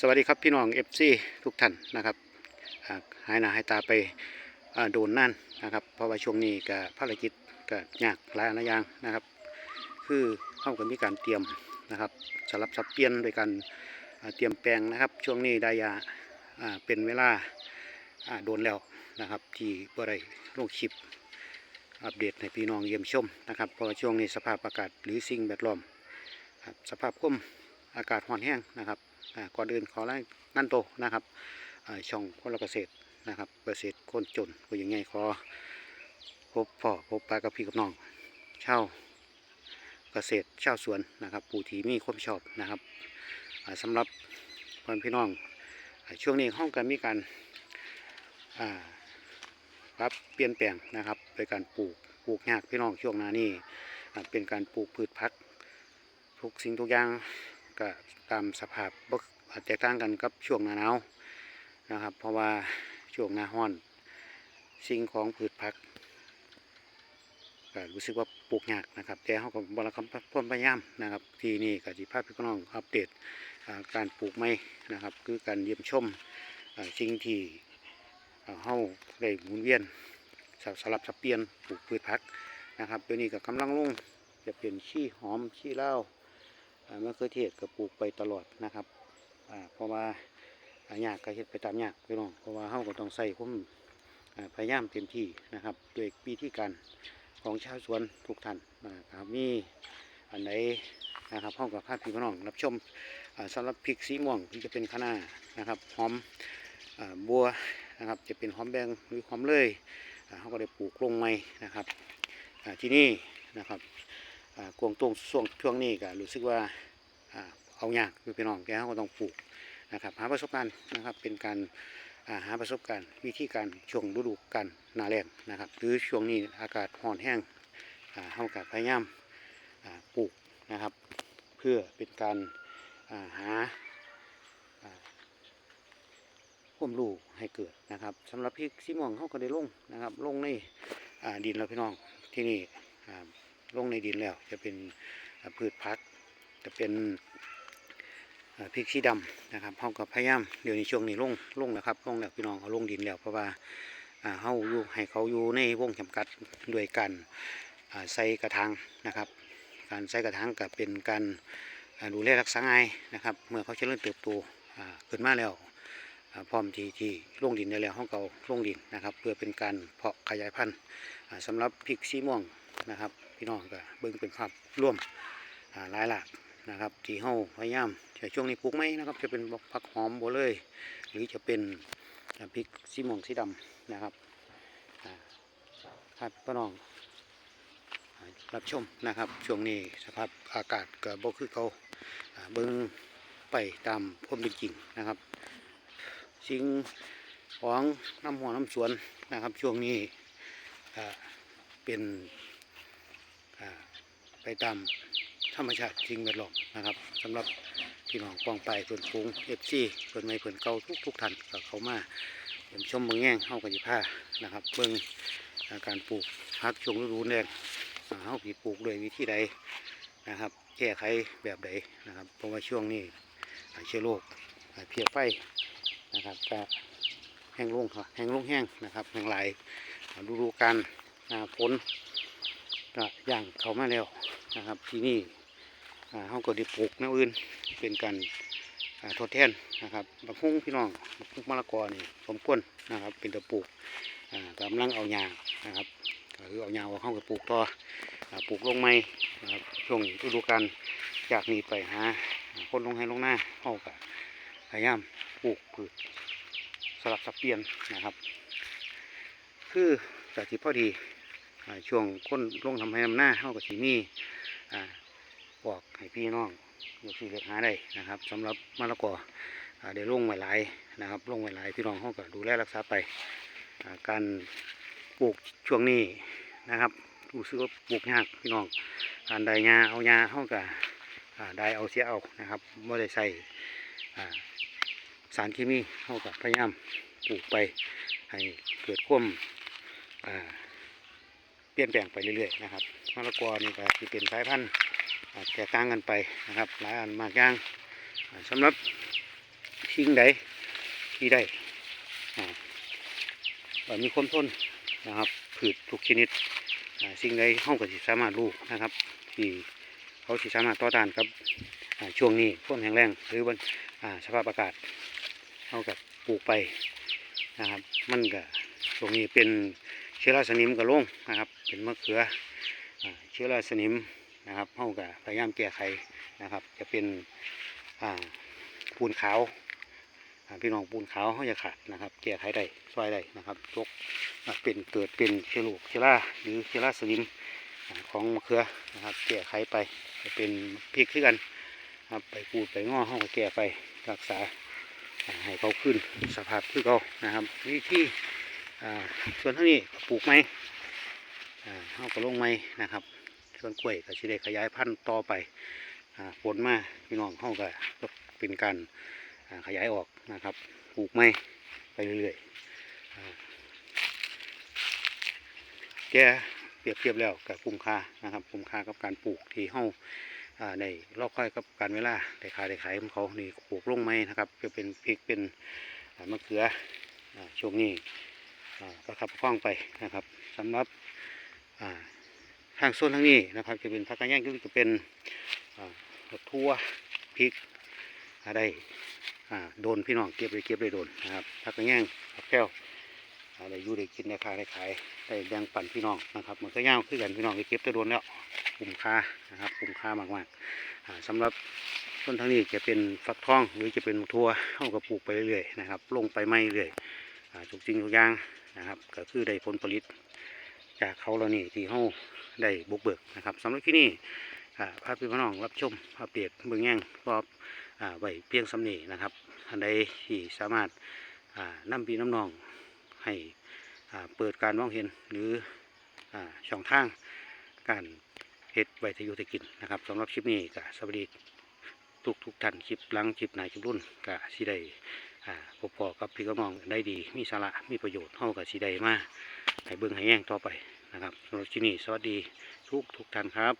สวัสดีครับพี่น้องเอฟซีทุกท่านนะครับหายหน้าหายตาไปโดนนั่นนะครับ เพราะว่าช่วงนี้กับภารกิจก็ยากหลายอนอย่างนะครับ คือเข้ากันมีการเตรียมนะครับสลับสับเปลี่ยนโดยการเตรียมแปลงนะครับ ช่วงนี้ได้ยาเป็นเวลาโดนแล้วนะครับ ที่บ่ได้ลงคลิปอัปเดตให้พี่น้องเยี่ยมชมนะครับเพราะว่าช่วงนี้สภาพอากาศหรือสิ่งแวดล้อมสภาพคมอากาศร้อนแห้งนะครับ ก่อนอื่นขอรายงานโตนะครับช่องคนละเกษตรนะครับเกษตรคนจนก็ยังไงขอพบพ่อพบปลากับพี่กับน้องเช่าเกษตรเช่าสวนนะครับผู้ที่มีความชอบนะครับอ่าสำหรับพ่อพี่น้องช่วงนี้ห้องกันมีการปรับเปลี่ยนแปลงนะครับโดยการปลูกปลูกยากพี่น้องช่วงหน้านี้อ่เป็นการปลูกพืชพักทุกสิ่งทุกอย่าง ก็ตามสภาพบ่แตกต่างกันกับช่วงหน้าหนาวนะครับ เพราะว่าช่วงหน้าร้อน สิ่งของพืชผักก็รู้สึกว่าปลูกยากนะครับ แต่เขาก็บริคำพ่นพยายามนะครับ ที่นี่ก็จิพาพี่น้องอัปเดตการปลูกไม้นะครับ คือการเยี่ยมชมสิ่งที่เฮาได้หมุนเวียนสลับสับเปลี่ยนปลูกพืชผักนะครับเดี๋ยวนี้ก็กำลังลงจะเป็นขี้หอมขี้เหล้า มะเขือเทศก็ปลูกไปตลอดนะครับเพราะว่าหยากก็เฮ็ดไปตามหยากพี่น้องเพราะว่าเฮาก็ต้องใส่ความพยายามเต็มที่นะครับด้วยวิธีการของชาวสวนทุกท่านนะครับมีอันไหนนะครับเฮากับพาพี่น้องรับชมอ่าสำหรับพริกสีม่วงที่จะเป็นคะน้านะครับหอมอบัวนะครับจะเป็นหอมแดงหรือหอมเลยเฮาก็ได้ปลูกลงใหม่นะครับที่นี่นะครับ กวงตรงช่วงช่วงนี้ก็รู้สึกว่าอ่าเอายากคือพี่น้องแกเขาก็ต้องปลูกนะครับหาประสบการณ์นะครับเป็นการหาประสบการณ์วิธีการช่วงฤดูกาลนาแรงนะครับ หรือช่วงนี้อากาศร้อนแห้งอ่าเขาก็พยายามปลูกนะครับ เพื่อเป็นการาหาอ่าความรู้ให้เกิดนะครับสำหรับพริกสีม่วงเขาก็ได้ลงนะครับลงในดินแล้วพี่น้องที่นี่ ลงในดินแล้ว จะเป็นพืชพักจะเป็นพริกชีดำนะครับเขาก็พยายามเดี๋ยวนี้ช่วงนี้ลงลงแล้วครับลงแล้วพี่น้องเอาลงดินแล้วเพราะว่าเขาอยู่ให้เขาอยู่ในวงจำกัดด้วยกันใส่กระถางนะครับ การใส่กระถางก็เป็นการดูแลรักษาง่ายนะครับ เมื่อเขาเจริญเติบโตขึ้นมาแล้วพร้อมที่ที่ลงดินได้แล้วเขาก็เอาลงดินนะครับ เพื่อเป็นการเพาะขยายพันธุ์อ่าสำหรับพริกสีม่วงนะครับ พี่น้องก็เบิ่งเป็นภาพร่วมหลายหลากนะครับที่เฮาพยายามแต่ช่วงนี้ปลูกไหมนะครับ จะเป็นผักหอมบัวเลย หรือจะเป็นพริกสีม่วงสีดำนะครับอ่าครับพี่น้องรับชมนะครับ ช่วงนี้สภาพอากาศก็บ่คือเขาเบิ่งไปตามความเป็นจริงนะครับ สิ่งของน้ำหัวน้ำสวนนะครับ ช่วงนี้เป็น ไปตามธรรมชาติจริงแวดล้อมนะครับสำหรับพี่น้องปองไปเพื่อนฟูงเอฟซีเพื่อนไม่เพื่อนเก่าทุกทุกท่านก็เขามาเยี่ยมชมเมืองแง่งเฮากันยิผ้านะครับเบิ่งอ่าการปลูกพักช่วงฤดูแล้งอ่าเฮาผีปลูกด้วยวิธีใดนะครับ แก้ไขแบบใดนะครับ เพราะว่าช่วงนี้เชื้อโรคเพียไฟนะครับก็แห้งลงครับแห้งลงแห้งนะครับแห้งไหลายอ่าฤดูการหน้าฝน ก็ย่างเขามาแล้วนะครับ ที่นี่เขาก็ได้ปลูกแนวอื่นเป็นการทดแทนนะครับบักฮุ้งพี่น้องบักฮุ้งมะละกอนี่สมควรนะครับ เป็นตะปลูกกำลังเอาหญ้านะครับก็คือเอาหญ้าเข้าไปปลูกต่ออปลูกลงไม้นะครับช่วงฤดูกาลจากนี้ไปหาคนลงให้ลงหน้าเขาก็พยายามปลูกพืชสลับสับเปลี่ยนนะครับ คือจากที่พอดี ช่วงค้นลงทำให้นำหน้าเข้ากับสีมีอ่าบอกให้พี่น้องยกสีเลือกหาได้นะครับสำหรับมะละกออ่าได้ลงไว้หลายนะครับลงไว้หลายพี่น้องเขาก็ดูแลรักษาไปการปลูกช่วงนี้นะครับรู้สึกว่าปลูกยากพี่น้องการได้ยาเอายาเขาก็อ่าได้เอาเสียเอานะครับไม่ได้ใส่สารเคมีเขาก็พยายามปลูกไปให้เกิดความอ่า เปลี่ยนแปลงไปเรื่อยๆนะครับมะละกอนี่ก็ที่เป็นสายพันธุ์แตกต่างกันไปนะครับ หลายอันมากย่างอ่าสำหรับสิ่งใดที่ได้อ่ามีความทนนะครับผืชทุกชนิดสิ่งใดเฮาก็สิสามารถรู้นะครับ ที่เขาสิสามารถต่อต้านกับช่วงนี้ความแห้งแล้งหรือวันอ่าสภาพอากาศเฮากับปลูกไปนะครับ มันก็ช่วงนี้เป็น เชื้อราสนิมกับลงนะครับ เป็นมะเขือเชื้อราสนิมนะครับเฮาก็พยายามแก้ไขนะครับ จะเป็นปูนขาวพี่น้องปูนขาวเขาจะขาดนะครับ แก้ไขได้ช่วยได้นะครับตกอ่าเป็นเกิดเป็นเชื้อโรคเชื้อราหรือเชื้อราสนิมของมะเขือนะครับแก้ไขไปจะเป็นพริกขึ้นกันครับไปกูดไปง้อห้องแก้ไปรักษาให้เขาขึ้นสภาพคือเขานะครับวิธี ส่วนเท่านี้ปลูกไหม้อ่าห้องก็ลงไหมนะครับ ส่วนกล้วยก็สิได้ขยายพันธุ์ต่อไปผลมาพี่น้องห้องก็เป็นการขยายออกนะครับปลูกไหมไปเรื่อยๆแกเปรียบเทียบแล้วกับคุ้มค่านะครับคุ้มค่ากับการปลูกที่เฮาอ่าในรอบค่อยกับการเวลาได้ขายได้ขายของเขานี่ปลูกลงไหมนะครับจะเป็นพริกเป็นมะเขือช่วงนี้ ประคับประคองไปนะครับสำหรับทางโซนทางนี้นะครับจะเป็นผักกรแยงก็จะเป็นทั่วพริกอะไรโดนพี่น้องเก็บเลยเก็บเลยโดนนะครับผักกรแยงผักแก้วอะไรอยู่ได้กินได้ขายได้ขายได้แบ่งปันพี่น้องนะครับมันก็ย่างคือกันพี่น้องไปเก็บแตะโดนแล้วคุ้มค่านะครับคุ้มค่ามากๆอ่าสำหรับต้นทางนี้จะเป็นฟักทองหรือจะเป็นทั่วเข้ากับปลูกไปเรื่อยๆนะครับลงไปไม่เรื่อยอ่าทุกสิ่งทุกอย่าง นะครับ ก็คือได้ผลผลิต จากเขาเรานี่ที่เขาได้บุกเบิกนะครับสำหรับที่นี่อ่าพพี่น้องรับชมภาพเปียบเบื้องแย่งรอบอ่าไว้เพียงสำเนีนะครับอันใดที่สามารถอ่านำพี่น้ำน้องให้เปิดการมองเห็นหรือช่องทางการเฮ็ดไวทยุทธกิจนะครับสำหรับคลิปนี้ก็สวัสดีทุกทุกท่านคลิปหลังคลิปไหนคลิปรุ่นก็สิได้ อ่าพบพอกับพี่ก็มองได้ดี มีสาระมีประโยชน์เท่ากับสีใดมาให้เบิ่งให้แย่งต่อไปนะครับสำหรับที่นี่สวัสดีทุกทุกท่านครับ